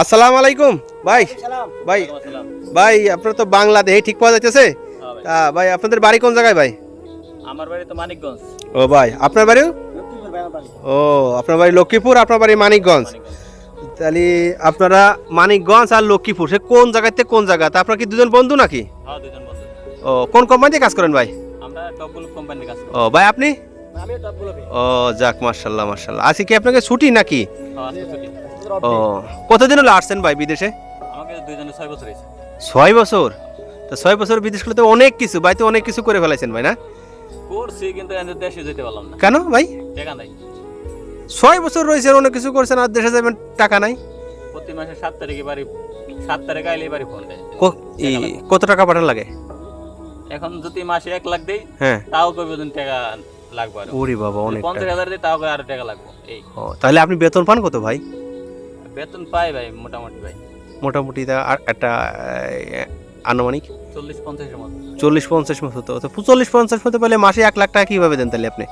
আসসালামু আলাইকুম। ভাই ভাই ভাই আপনার তো বাংলাদেশে ঠিক পাওয়া যাচ্ছে তা ভাই আপনাদের বাড়ি কোন জায়গায় ভাই? আমার বাড়ি তো মানিকগঞ্জ। ও ভাই আপনার বাড়িও? ও আপনার বাড়ি লক্ষ্মীপুর আপনার বাড়ি মানিকগঞ্জ। তাহলে আপনারা মানিকগঞ্জ আর লক্ষ্মীপুর সে কোন জায়গাতে কোন জায়গা? তা আপনার কি দুজন বন্ধু নাকি? হ্যাঁ ও কোন কোম্পানিতে কাজ করেন ভাই? আমরা টপগুলো কোম্পানির কাজ করি। ও ভাই আপনি? ও যাক মার্শাল্লাহ মার্শাল্লাহ আজকে কি আপনাকে ছুটি নাকি? হ্যাঁ, ও। কতদিন হলো আসছেন ভাই বিদেশে? আমাকে দুইজনে ছয় বছর হয়েছে। ছয় বছর? তো ছয় বছর বিদেশ করলে তো অনেক কিছু ভাই তো অনেক কিছু করে ফেলাইছেন ভাই না? করছি কিন্তু দেশে যেতে পারলাম না। কেন ভাই? টাকা নাই। ছয় বছর রয়েছে অনেক কিছু করছেন আর দেশে যাবেন টাকা নাই? প্রতি মাসে সাত তারিখে বাড়ি সাত তারিখে আইলে বাড়ি ফোন দেয়। কত টাকা পাঠান লাগে? এখন যদি মাসে এক লাখ দেই হ্যাঁ। তাও কবে টাকা লাগবে আর। ওরে বাবা অনেক পঞ্চাশ হাজার দিই তাও আরও টাকা লাগবে। এই। তাহলে আপনি বেতন পান কত ভাই? বেতন পাই ভাই মোটামুটি ভাই। মোটামুটি তা আর একটা আনুমানিক? চল্লিশ পঞ্চাশের মতো। চল্লিশ পঞ্চাশ মতো তো। চল্লিশ পঞ্চাশ মতো পেলে মাসে এক লাখ টাকা কীভাবে দেন তাহলে আপনি?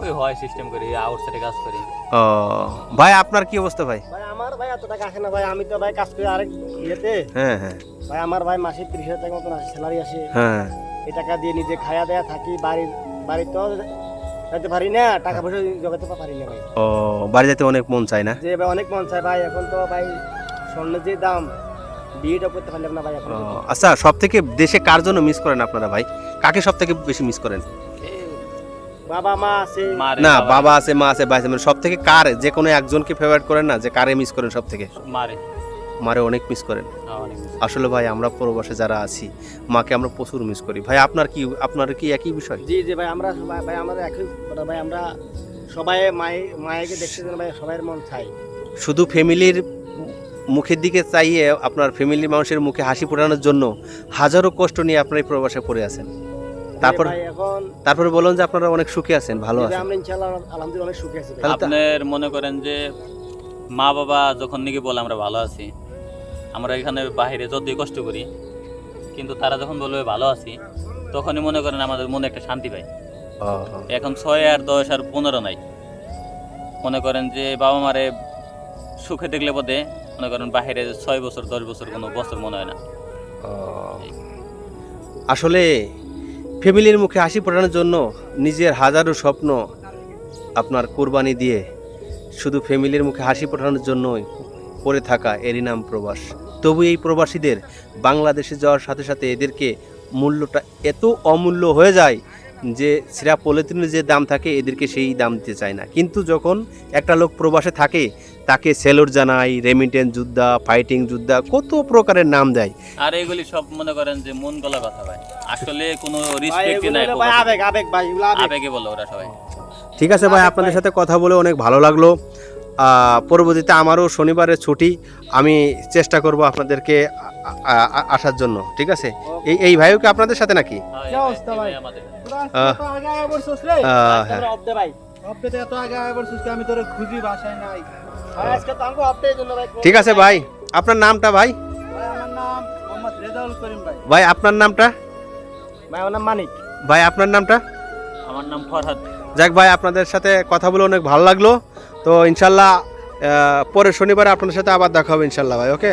ওই হয় সিস্টেম করি আউটসাইডে কাজ করি। ও ভাই আপনার কি অবস্থা ভাই? ভাই আমার ভাই এত টাকা আসে না ভাই আমি তো ভাই কাজ করি আরেক ইয়েতে। হ্যাঁ হ্যাঁ। ভাই আমার ভাই মাসে তিরিশ হাজার টাকা মতন আসে স্যালারি আসে। হ্যাঁ। এই টাকা দিয়ে নিজে খায়া দেয়া থাকি বাড়ির বাড়ি তো যাইতে পারি না টাকা পয়সা জোগাতে পারি না ভাই। ও বাড়ি যেতে অনেক মন চায় না? যে ভাই অনেক মন চায় ভাই এখন তো ভাই স্বর্ণের যে দাম বিয়েটা করতে পারলাম না ভাই এখন আচ্ছা সব থেকে দেশে কার জন্য মিস করেন আপনারা ভাই? কাকে সব থেকে বেশি মিস করেন? বাবা মা আছে। না বাবা। আছে মা আছে ভাই আছে। মানে সব থেকে কার যে কোনো একজনকে ফেভারিট করেন না যে কারে মিস করেন সব থেকে মারে মারে অনেক মিস করেন। হ্যাঁ, অনেক কিছু। আসলে ভাই আমরা প্রবাসে যারা আছি মাকে আমরা প্রচুর মিস করি। ভাই আপনার কি আপনার কি একই বিষয়? জি জি ভাই আমরা সবাই ভাই আমাদের একই কথা ভাই আমরা সবাই মায়ে মায়েকে দেখতে যেন ভাই সবাই মন চাই। শুধু ফ্যামিলির মুখের দিকে চাইয়ে আপনার ফ্যামিলির মানুষের মুখে হাসি ফোটানোর জন্য হাজারো কষ্ট নিয়ে আপনার এই প্রবাসে পড়ে আছেন। তারপর এখন তারপরে বলুন যে আপনারা অনেক সুখে আছেন ভালো আছেন। আমরা ইনশাআল্লাহ আলহামদুলিল্লাহ অনেক সুখী আছি। আপনার মনে করেন যে মা বাবা যখন নাকি বলে আমরা ভালো আছি আমরা এখানে বাইরে যতই কষ্ট করি কিন্তু তারা যখন বলবে ভালো আছি তখনই মনে করেন আমাদের মনে একটা শান্তি পাই এখন ছয় আর দশ আর পনেরো নাই। মনে করেন যে বাবা মারে সুখে দেখলে বোধে মনে করেন বাইরে ছয় বছর দশ বছর কোনো বছর মনে হয় না। আসলে ফ্যামিলির মুখে হাসি ফোটানোর জন্য নিজের হাজারো স্বপ্ন আপনার কোরবানি দিয়ে শুধু ফ্যামিলির মুখে হাসি ফোটানোর জন্যই পড়ে থাকা এরই নাম প্রবাস। তবু এই প্রবাসীদের বাংলাদেশে যাওয়ার সাথে সাথে এদেরকে মূল্যটা এত অমূল্য হয়ে যায় যে সিরা পলিথিনের যে দাম থাকে এদেরকে সেই দাম দিতে চায় না। কিন্তু যখন একটা লোক প্রবাসে থাকে তাকে সেলর জানায় রেমিটেন্স যোদ্ধা ফাইটিং যোদ্ধা কত প্রকারের নাম দেয়। আর এগুলি সব মনে করেন যে মন গলা কথা ভাই। আসলে কোনো ভাই রিসপেক্টই নাই ভাই আবেগ আবেগ ভাই আবেগে। বলে ওরা সবাই। ঠিক আছে ভাই আপনাদের সাথে কথা বলে অনেক ভালো লাগল। পরবর্তীতে আমারও শনিবারের ছুটি আমি চেষ্টা করব আপনাদেরকে আসার জন্য ঠিক আছে? এই এই ভাইও কি আপনাদের সাথে নাকি? ঠিক আছে ভাই আপনার নামটা ভাই? ভাই আমার নাম মোহাম্মদ রেজাউল করিম ভাই। ভাই আপনার নামটা? ভাই আমার নাম মানিক। ভাই আপনার নামটা? আমার নাম ফরহাদ। যাক ভাই আপনাদের সাথে কথা বলে অনেক ভালো লাগল। তো ইনশাল্লাহ পরের শনিবারে আপনার সাথে আবার দেখা হবে ইনশাল্লাহ ভাই ওকে